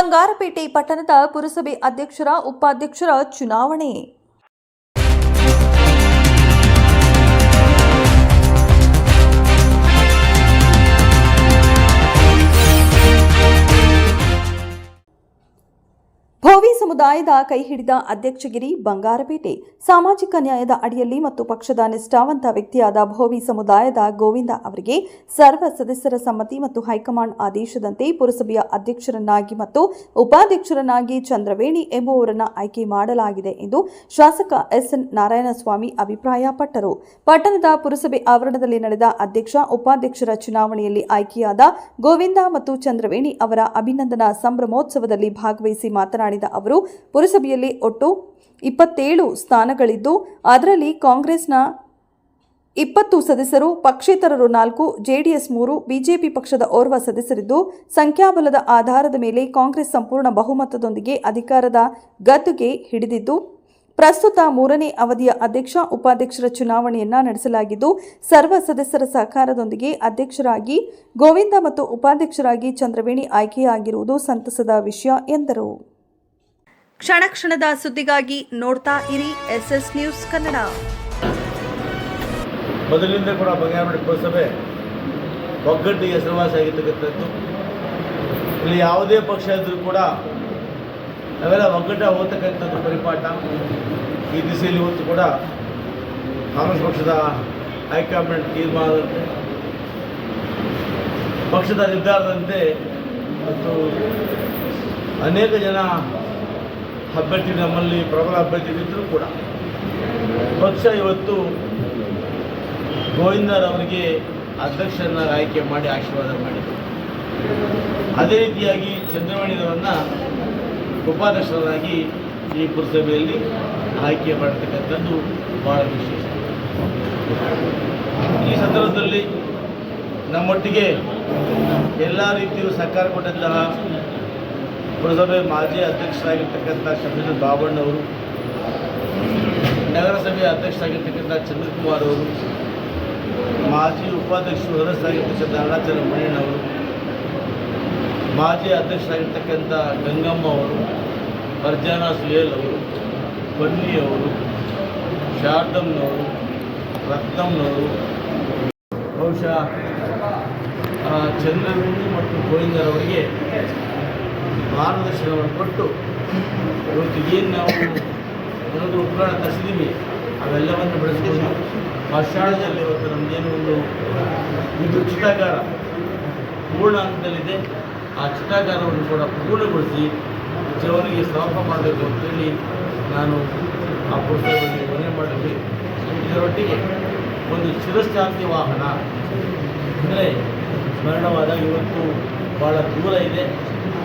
ಬಂಗಾರಪೇಟೆ ಪಟ್ಟಣದ ಪುರಸಭೆ ಅಧ್ಯಕ್ಷರ ಉಪಾಧ್ಯಕ್ಷರ ಚುನಾವಣೆ. ಸಮುದಾಯದ ಕೈ ಹಿಡಿದ ಅಧ್ಯಕ್ಷಗಿರಿ ಬಂಗಾರಪೇಟೆ. ಸಾಮಾಜಿಕ ನ್ಯಾಯದ ಅಡಿಯಲ್ಲಿ ಮತ್ತು ಪಕ್ಷದ ನಿಷ್ಠಾವಂತ ವ್ಯಕ್ತಿಯಾದ ಭೋವಿ ಸಮುದಾಯದ ಗೋವಿಂದ ಅವರಿಗೆ ಸರ್ವ ಸದಸ್ಯರ ಸಮ್ಮತಿ ಮತ್ತು ಹೈಕಮಾಂಡ್ ಆದೇಶದಂತೆ ಪುರಸಭೆಯ ಅಧ್ಯಕ್ಷರನ್ನಾಗಿ ಮತ್ತು ಉಪಾಧ್ಯಕ್ಷರನ್ನಾಗಿ ಚಂದ್ರವೇಣಿ ಎಂಬುವವರನ್ನು ಆಯ್ಕೆ ಮಾಡಲಾಗಿದೆ ಎಂದು ಶಾಸಕ ಎಸ್ಎನ್ ನಾರಾಯಣಸ್ವಾಮಿ ಅಭಿಪ್ರಾಯಪಟ್ಟರು. ಪಟ್ಟಣದ ಪುರಸಭೆ ಆವರಣದಲ್ಲಿ ನಡೆದ ಅಧ್ಯಕ್ಷ, ಉಪಾಧ್ಯಕ್ಷರ ಚುನಾವಣೆಯಲ್ಲಿ ಆಯ್ಕೆಯಾದ ಗೋವಿಂದ ಮತ್ತು ಚಂದ್ರವೇಣಿ ಅವರ ಅಭಿನಂದನಾ ಸಂಭ್ರಮೋತ್ಸವದಲ್ಲಿ ಭಾಗವಹಿಸಿ ಮಾತನಾಡಿದ ಅವರು ಪುರಸಭೆಯಲ್ಲಿ ಒಟ್ಟು ಇಪ್ಪತ್ತೇಳು ಸ್ಥಾನಗಳಿದ್ದು, ಅದರಲ್ಲಿ ಕಾಂಗ್ರೆಸ್ನ ಇಪ್ಪತ್ತು ಸದಸ್ಯರು, ಪಕ್ಷೇತರರು ನಾಲ್ಕು, ಜೆಡಿಎಸ್ ಮೂರು, ಬಿಜೆಪಿ ಪಕ್ಷದ ಓರ್ವ ಸದಸ್ಯರಿದ್ದು, ಸಂಖ್ಯಾಬಲದ ಆಧಾರದ ಮೇಲೆ ಕಾಂಗ್ರೆಸ್ ಸಂಪೂರ್ಣ ಬಹುಮತದೊಂದಿಗೆ ಅಧಿಕಾರದ ಗದ್ದುಗೆ ಹಿಡಿದಿದ್ದು, ಪ್ರಸ್ತುತ ಮೂರನೇ ಅವಧಿಯ ಅಧ್ಯಕ್ಷ, ಉಪಾಧ್ಯಕ್ಷರ ಚುನಾವಣೆಯನ್ನ ನಡೆಸಲಾಗಿದ್ದು, ಸರ್ವ ಸದಸ್ಯರ ಸಹಕಾರದೊಂದಿಗೆ ಅಧ್ಯಕ್ಷರಾಗಿ ಗೋವಿಂದ ಮತ್ತು ಉಪಾಧ್ಯಕ್ಷರಾಗಿ ಚಂದ್ರವೇಣಿ ಆಯ್ಕೆಯಾಗಿರುವುದು ಸಂತಸದ ವಿಷಯ ಎಂದರು. ಕ್ಷಣ ಕ್ಷಣದ ಸುದ್ದಿಗಾಗಿ ನೋಡ್ತಾ ಇರಿ ಎಸ್ಎಸ್ ನ್ಯೂಸ್ ಕನ್ನಡ. ಮೊದಲಿಂದ ಕೂಡ ಬಂಗಾರಪೇಟೆ ಪುರಸಭೆ ಒಗ್ಗಟ್ಟಿಗೆ ಹೆಸರುವಾಸಿಯಾಗಿರ್ತಕ್ಕಂಥದ್ದು ಇಲ್ಲಿ ಯಾವುದೇ ಪಕ್ಷ ಇದ್ರೂ ಕೂಡ ನಾವೆಲ್ಲ ಒಗ್ಗಟ್ಟ ಹೋಗ್ತಕ್ಕಂಥದ್ದು ಪರಿಪಾಠ. ಈ ದಿಸೆಯಲ್ಲಿ ಇವತ್ತು ಕೂಡ ಕಾಂಗ್ರೆಸ್ ಪಕ್ಷದ ಹೈಕಮಾಂಡ್ ತೀರ್ಮಾನದಂತೆ, ಪಕ್ಷದ ನಿರ್ಧಾರದಂತೆ ಮತ್ತು ಅನೇಕ ಜನ ಅಭ್ಯರ್ಥಿ ನಮ್ಮಲ್ಲಿ ಪ್ರಬಲ ಅಭ್ಯರ್ಥಿಗಳಿದ್ದರೂ ಕೂಡ. ಪಕ್ಷ ಇವತ್ತು ಗೋವಿಂದರವರಿಗೆ ಅಧ್ಯಕ್ಷರನ್ನ ಆಯ್ಕೆ ಮಾಡಿ ಆಶೀರ್ವಾದ ಮಾಡಿದರು. ಅದೇ ರೀತಿಯಾಗಿ ಚಂದ್ರಮಣಿಯವರನ್ನು ಉಪಾಧ್ಯಕ್ಷರನ್ನಾಗಿ ಈ ಪುರಸಭೆಯಲ್ಲಿ ಆಯ್ಕೆ ಮಾಡತಕ್ಕಂಥದ್ದು ಭಾಳ ವಿಶೇಷ. ಈ ಸಂದರ್ಭದಲ್ಲಿ ನಮ್ಮೊಟ್ಟಿಗೆ ಎಲ್ಲ ರೀತಿಯೂ ಸಹಕಾರ ಕೊಟ್ಟಂತಹ ಪುರಸಭೆ ಮಾಜಿ ಅಧ್ಯಕ್ಷರಾಗಿರ್ತಕ್ಕಂಥ ಶಬೀರ್ ಬಾಬಣ್ಣವರು ನಗರಸಭೆ ಅಧ್ಯಕ್ಷರಾಗಿರ್ತಕ್ಕಂಥ ಚಂದ್ರಕುಮಾರ್ ಅವರು, ಮಾಜಿ ಉಪಾಧ್ಯಕ್ಷರು ಸದಸ್ಯರಾಗಿರ್ತಕ್ಕಂಥ ಅರುಣಾಚಲ ಮಣ್ಣವರು ಮಾಜಿ ಅಧ್ಯಕ್ಷರಾಗಿರ್ತಕ್ಕಂಥ ಗಂಗಮ್ಮ ಅವರು ಅರ್ಜನಾ ಸುಹೇಲ್ ಅವರು, ಬನ್ನಿ ಅವರು ಶಾರ್ದಮ್ನವರು ರತ್ನಮ್ನವರು ಬಹುಶಃ ಚಂದ್ರಗುಂಡಿ ಮತ್ತು ಗೋವಿಂದರವರಿಗೆ ಮಾರ್ಗದರ್ಶನವನ್ನು ಕೊಟ್ಟು ಇವತ್ತು ಏನು ನಾವು ಒಂದು ಉಪಕರಣ ತರಿಸಿದ್ದೀವಿ, ಅವೆಲ್ಲವನ್ನು ಬಳಸಿಕೊಂಡು ಪಾಷಾಣದಲ್ಲಿ ಇವತ್ತು ನಮ್ಮದೇನು ಒಂದು ವಿದ್ಯುತ್ ಚಿತಾಗಾರ ಪೂರ್ಣ ಹಂತದಲ್ಲಿದೆ. ಆ ಚಿತಾಗಾರವನ್ನು ಕೂಡ ಪೂರ್ಣಗೊಳಿಸಿ ಜವನಿಗೆ ಸ್ವಾಪ ಮಾಡಬೇಕು ಅಂತೇಳಿ ನಾನು ಆ ಪುಸ್ತಕದಲ್ಲಿ ಮನೆ ಮಾಡಲಿ ಇದರೊಟ್ಟಿಗೆ ಒಂದು ಶಿರಶ್ಚಾಂತಿ ವಾಹನ, ಅಂದರೆ ಸ್ಮರಣವಾದ, ಇವತ್ತು ಭಾಳ ದೂರ ಇದೆ.